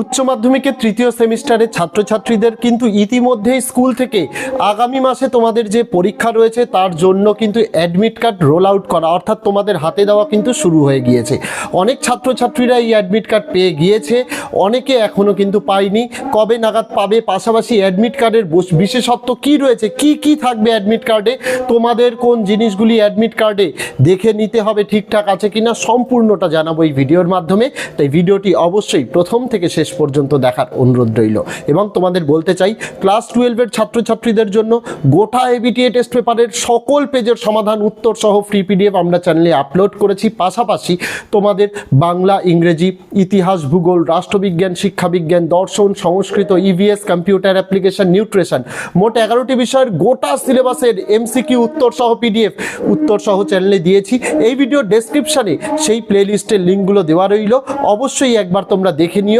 উচ্চ মাধ্যমিকের তৃতীয় সেমিস্টারের ছাত্রছাত্রীদের কিন্তু ইতিমধ্যেই স্কুল থেকে আগামী মাসে তোমাদের যে পরীক্ষা রয়েছে, তার জন্য কিন্তু অ্যাডমিট কার্ড রোল আউট করা, অর্থাৎ তোমাদের হাতে দেওয়া কিন্তু শুরু হয়ে গিয়েছে। অনেক ছাত্রছাত্রীরা এই অ্যাডমিট কার্ড পেয়ে গিয়েছে, অনেকে এখনও কিন্তু পায়নি। কবে নাগাদ পাবে? পাশাপাশি অ্যাডমিট কার্ডের বিশেষত্ব কি রয়েছে? কি কি থাকবে অ্যাডমিট কার্ডে তোমাদের কোন জিনিসগুলি অ্যাডমিট কার্ডে দেখে নিতে হবে ঠিকঠাক আছে কিনা, সম্পূর্ণটা জানাব এই ভিডিওর মাধ্যমে। তাই ভিডিওটি অবশ্যই প্রথম থেকে শেষ পর্যন্ত দেখার অনুরোধ রইল। এবং তোমাদের বলতে চাই, ক্লাস টুয়েলভের ছাত্রছাত্রীদের জন্য গোটা এবিটিএ টেস্ট পেপারের সকল পেজের সমাধান, উত্তর সহ ফ্রি পিডিএফ আমরা চ্যানেলে আপলোড করেছি। পাশাপাশি তোমাদের বাংলা, ইংরেজি, ইতিহাস, ভূগোল, রাষ্ট্রবিজ্ঞান, শিক্ষাবিজ্ঞান, দর্শন, Sanskrit EVS computer application nutrition মোট এগারোটি বিষয়ের গোটা সিলেবাসের এমসিকিউ উত্তর সহ পিডিএফ উত্তর সহ চ্যানেলে দিয়েছি। এই ভিডিও ডেসক্রিপশনে সেই প্লেলিস্টের লিঙ্কগুলো দেওয়া রইল। অবশ্যই একবার তোমরা দেখে নিও।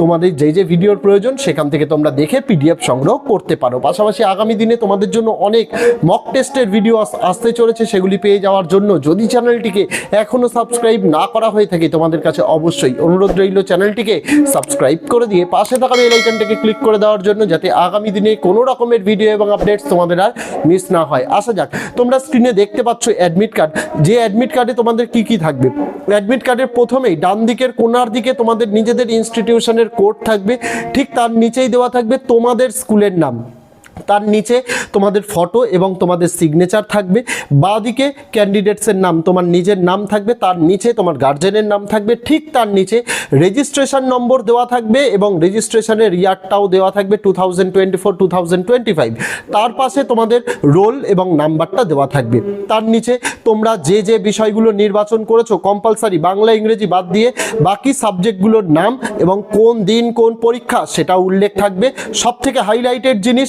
তোমাদের যে যে ভিডিওর প্রয়োজন সেখান থেকে তোমরা দেখে পিডিএফ সংগ্রহ করতে পারো। পাশাপাশি আগামী দিনে তোমাদের জন্য অনেক মক টেস্টের ভিডিও আসতে চলেছে, সেগুলি পেয়ে যাওয়ার জন্য। যদি চ্যানেলটিকে এখনও সাবস্ক্রাইব না করা হয়ে থাকে, তোমাদের কাছে অবশ্যই অনুরোধ রইল চ্যানেলটিকে সাবস্ক্রাইব করে দিয়ে পাশে থাকা বেল ক্লিক করে দেওয়ার জন্য, যাতে আগামী দিনে কোনো রকমের ভিডিও এবং আপডেটস তোমাদের আর মিস না হয়। আসা যাক, তোমরা স্ক্রিনে দেখতে পাচ্ছ অ্যাডমিট কার্ড যে অ্যাডমিট কার্ডে তোমাদের কি কি থাকবে? অ্যাডমিট কার্ডের প্রথমেই ডান দিকের কোনার দিকে তোমাদের নিজেদের ইনস্টিটিউশনের কোড থাকবে ঠিক তার নিচেই দেওয়া থাকবে তোমাদের স্কুলের নাম। তার নিচে তোমাদের ফটো এবং তোমাদের সিগনেচার থাকবে। বাঁদিকে ক্যান্ডিডেটসের নাম, তোমার নিজের নাম থাকবে, তার নিচে তোমার গার্জেনের নাম থাকবে, ঠিক তার নিচে রেজিস্ট্রেশন নম্বর দেওয়া থাকবে এবং রেজিস্ট্রেশনের ইয়ারটাও দেওয়া থাকবে two thousand twenty four two thousand twenty five তার পাশে তোমাদের রোল এবং নাম্বারটা দেওয়া থাকবে। তার নিচে তোমরা যে যে বিষয়গুলো নির্বাচন করেছ কম্পালসারি বাংলা, ইংরেজি বাদ দিয়ে বাকি সাবজেক্টগুলোর নাম এবং কোন দিন কোন পরীক্ষা, সেটা উল্লেখ থাকবে। সব থেকে হাইলাইটেড জিনিস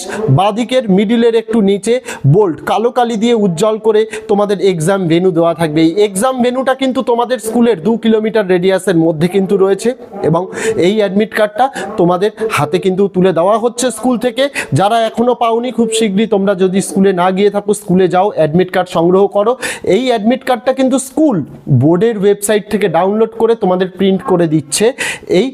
বাদিকের মিডিলের একটু নিচে বোল্ড কালো কালি দিয়ে উজ্জ্বল করে তোমাদের এক্সাম ভেনু দেওয়া থাকবে। এই এক্সাম ভেনুটা কিন্তু তোমাদের স্কুলের দু কিলোমিটার রেডিয়াসের মধ্যে কিন্তু রয়েছে এবং এই অ্যাডমিট কার্ডটা তোমাদের হাতে কিন্তু তুলে দেওয়া হচ্ছে স্কুল থেকে। যারা এখনও পাওনি, খুব শীঘ্রই তোমরা যদি স্কুলে না গিয়ে থাকো স্কুলে যাও অ্যাডমিট কার্ড সংগ্রহ করো। এই অ্যাডমিট কার্ডটা কিন্তু স্কুল বোর্ডের ওয়েবসাইট থেকে ডাউনলোড করে তোমাদের প্রিন্ট করে দিচ্ছে। এই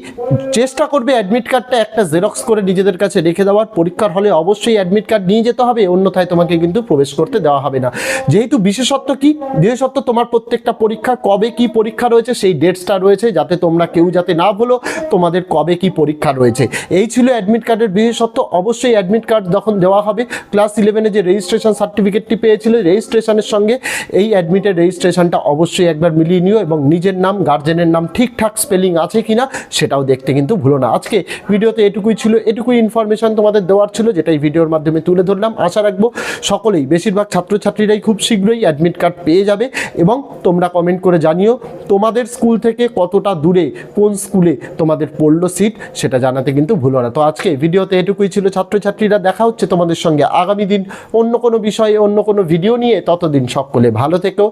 চেষ্টা করবে অ্যাডমিট কার্ডটা একটা জেরক্স করে নিজেদের কাছে রেখে দেওয়ার। পরীক্ষার হলে অবশ্যই অ্যাডমিট কার্ড নিয়ে যেতে হবে, অন্যথায় তোমাকে কিন্তু প্রবেশ করতে দেওয়া হবে না। যেহেতু বিশেষত্ব কি? বিশেষত্ব তোমার প্রত্যেকটা পরীক্ষা, কবে কি পরীক্ষা রয়েছে, সেই ডেটসটা রয়েছে, যাতে তোমরা কেউ যাতে না ভুলো, তোমাদের কবে কি পরীক্ষা রয়েছে। এই ছিল অ্যাডমিট কার্ডের বিশেষত্ব। অবশ্যই অ্যাডমিট কার্ড যখন দেওয়া হবে ক্লাস ইলেভেনে যে রেজিস্ট্রেশন সার্টিফিকেটটি পেয়েছিলে রেজিস্ট্রেশনের সঙ্গে এই অ্যাডমিটের রেজিস্ট্রেশনটা অবশ্যই একবার মিলিয়ে নিও এবং নিজের নাম গার্জেনের নাম ঠিকঠাক স্পেলিং আছে কিনা, সেটাও দেখতে কিন্তু ভুলো না। আজকে ভিডিওতে এটুকুই ছিল, এটুকুই ইনফরমেশন তোমাদের দেওয়ার ছিল, যেটা এই ভিডিওর মাধ্যমে তুলে ধরলাম। আশা রাখব সকলেই, বেশিরভাগ ছাত্রছাত্রীরাই খুব শীঘ্রই অ্যাডমিট কার্ড পেয়ে যাবে এবং তোমরা কমেন্ট করে জানিও তোমাদের স্কুল থেকে কতটা দূরে, কোন স্কুলে তোমাদের পড়ল সিট সেটা জানাতে কিন্তু ভুলো না। তো আজকে ভিডিওতে এটুকুই ছিল ছাত্রছাত্রীরা, দেখা হচ্ছে তোমাদের সঙ্গে আগামী দিন অন্য কোনো বিষয়ে, অন্য কোনো ভিডিও নিয়ে। ততদিন সকলে ভালো থেকো,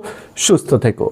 সুস্থ থেকো।